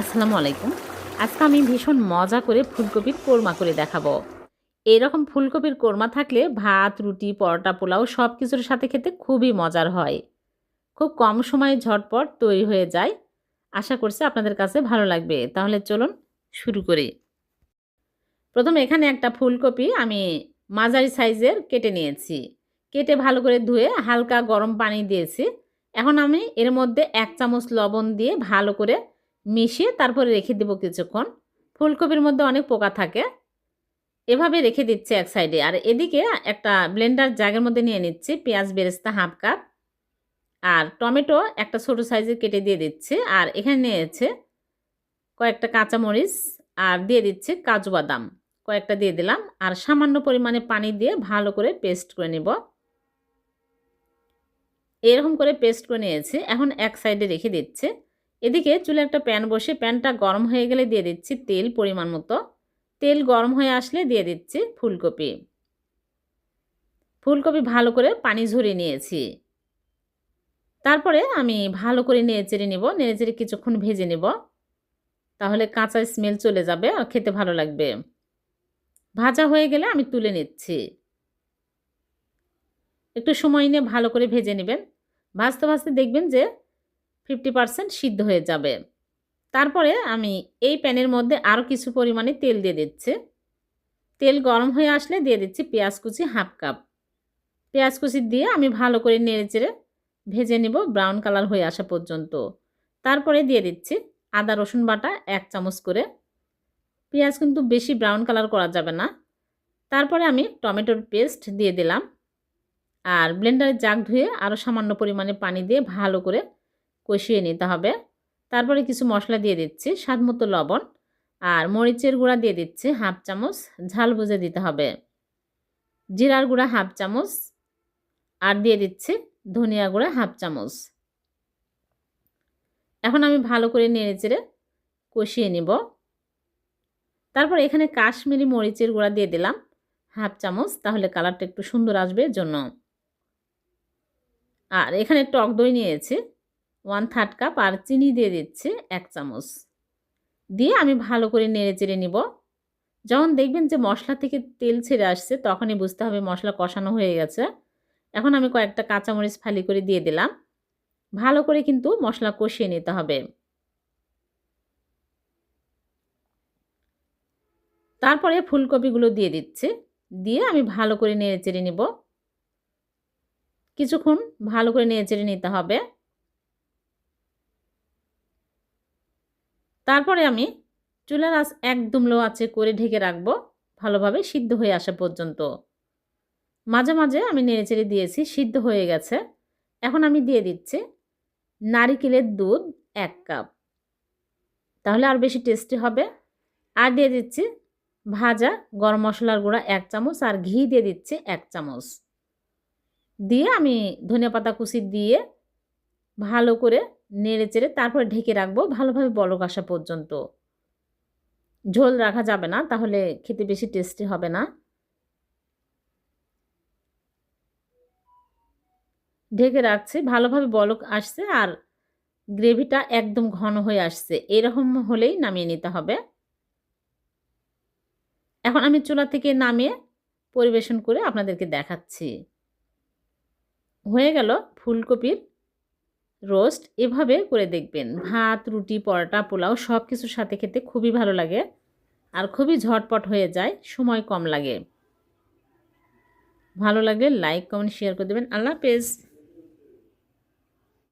আসসালামু আলাইকুম। আজকে আমি ভীষণ মজা করে ফুলকপির কোরমা করে দেখাবো। এইরকম ফুলকপির কোরমা থাকলে ভাত, রুটি, পরোটা, পোলাও সব কিছুর সাথে খেতে খুবই মজার হয়। খুব কম সময়ে ঝটপট তৈরি হয়ে যায়। আশা করছি আপনাদের কাছে ভালো লাগবে। তাহলে চলুন শুরু করি। প্রথমে এখানে একটা ফুলকপি আমি মাঝারি সাইজের কেটে নিয়েছি। কেটে ভালো করে ধুয়ে হালকা গরম পানি দিয়েছি। এখন আমি এর মধ্যে এক চামচ লবণ দিয়ে ভালো করে মিশিয়ে তারপরে রেখে দেবো কিছুক্ষণ। ফুলকপির মধ্যে অনেক পোকা থাকে। এভাবে রেখে দিচ্ছি এক সাইডে আর এদিকে একটা ব্লেন্ডার জাগের মধ্যে নিয়ে নিচ্ছি, পেঁয়াজ, বেরেস্তা হাফ কাপ আর টমেটো একটা ছোটো সাইজের কেটে দিয়ে দিচ্ছি। আর এখানে নিয়েছে কয়েকটা কাঁচামরিচ আর দিয়ে দিচ্ছি কাজু বাদাম। কয়েকটা দিয়ে দিলাম। আর সামান্য পরিমাণে পানি দিয়ে ভালো করে পেস্ট করে নেব। এরকম করে পেস্ট করে নিয়েছি। এখন এক সাইডে রেখে দিচ্ছে। এদিকে চুলে একটা প্যান বসে প্যানটা গরম হয়ে গেলে দিয়ে দিচ্ছি তেল পরিমাণ মতো। তেল গরম হয়ে আসলে দিয়ে দিচ্ছি ফুলকপি। ফুলকপি ভালো করে পানি ঝরিয়ে নিয়েছি। তারপরে আমি ভালো করে নেড়ে চেড়ে নেব নেড়ে চেড়ে কিছুক্ষণ ভেজে নেব। তাহলে কাঁচা স্মেল চলে যাবে আর খেতে ভালো লাগবে। ভাজা হয়ে গেলে আমি তুলে নিচ্ছি। একটু সময় নিয়ে ভালো করে ভেজে নেবেন। ভাজতে ভাজতে দেখবেন যে ফিফটি পারসেন্ট সিদ্ধ হয়ে যাবে। তারপরে আমি এই প্যানের মধ্যে আরও কিছু পরিমাণে তেল দিয়ে দিচ্ছি। তেল গরম হয়ে আসলে দিয়ে দিচ্ছি পেঁয়াজ কুচি হাফ কাপ। পেঁয়াজ কুচি দিয়ে আমি ভালো করে নেড়ে চেড়ে ভেজে নেব ব্রাউন কালার হয়ে আসা পর্যন্ত। তারপরে দিয়ে দিচ্ছি আদা, রসুন বাটা এক চামচ করে। পেঁয়াজ কিন্তু বেশি ব্রাউন কালার করা যাবে না। তারপরে আমি টমেটোর পেস্ট দিয়ে দিলাম। আর ব্লেন্ডারে জাগ ধুয়ে আরও সামান্য পরিমাণে পানি দিয়ে ভালো করে কষিয়ে নিতে হবে। তারপরে কিছু মশলা দিয়ে দিচ্ছি স্বাদ মতো লবণ আর মরিচের গুঁড়া দিয়ে দিচ্ছি হাফ চামচ। ঝাল বুঝে দিতে হবে। জিরার গুঁড়া হাফ চামচ আর দিয়ে দিচ্ছি ধনিয়া গুঁড়া হাফ চামচ। এখন আমি ভালো করে নেড়ে চেড়ে কষিয়ে নিব। তারপর এখানে কাশ্মীরি মরিচের গুঁড়া দিয়ে দিলাম হাফ চামচ, তাহলে কালারটা একটু সুন্দর আসবে জন্য। আর এখানে টক দই নিয়েছি। ওয়ান থার্ড কাপ আর চিনি দিয়ে দিচ্ছি এক চামচ। দিয়ে আমি ভালো করে নেড়ে চেড়ে নিব। যখন দেখবেন যে মশলা থেকে তেল ছেড়ে আসছে, তখনই বুঝতে হবে মশলা কষানো হয়ে গেছে। এখন আমি কয়েকটা কাঁচামরিচ ফালি করে দিয়ে দিলাম। ভালো করে কিন্তু মশলা কষিয়ে নিতে হবে। তারপরে ফুলকপিগুলো দিয়ে দিচ্ছে। দিয়ে আমি ভালো করে নেড়ে চেড়ে নিব। কিছুক্ষণ ভালো করে নেড়ে চেড়ে নিতে হবে। তারপরে আমি চুলার আঁচ একদম লো আছে করে ঢেকে রাখব, ভালোভাবে সিদ্ধ হয়ে আসা পর্যন্ত। মাঝে মাঝে আমি নেড়েচেড়ে দিয়েছি, সিদ্ধ হয়ে গেছে। এখন আমি দিয়ে দিচ্ছি নারিকেলের দুধ এক কাপ। তাহলে আর বেশি টেস্টি হবে। আর দিয়ে দিচ্ছি ভাজা গরম মশলার গুঁড়া এক চামচ আর ঘি দিয়ে দিচ্ছি এক চামচ। দিয়ে আমি ধনিয়া পাতা কুচি দিয়ে ভালো করে নেড়ে চেড়ে তারপরে ঢেকে রাখব, ভালোভাবে বলক আসা পর্যন্ত। ঝোল রাখা যাবে না, তাহলে খেতে বেশি টেস্টি হবে না। ঢেকে রাখছি, ভালোভাবে বলক আসছে আর গ্রেভিটা একদম ঘন হয়ে আসছে। এরকম হলেই নামিয়ে নিতে হবে। এখন আমি চুলা থেকে নামিয়ে পরিবেশন করে আপনাদেরকে দেখাচ্ছি। হয়ে গেল ফুলকপির রোস্ট এভাবে করে দেখবেন। ভাত, রুটি, পরোটা, পোলাও সব কিছুর সাথে খেতে খুবই ভালো লাগে আর খুবই ঝটপট হয়ে যায়, সময় কম লাগে। ভালো লাগে লাইক কমেন্ট শেয়ার করে দেবেন। আল্লাহ হাফেজ।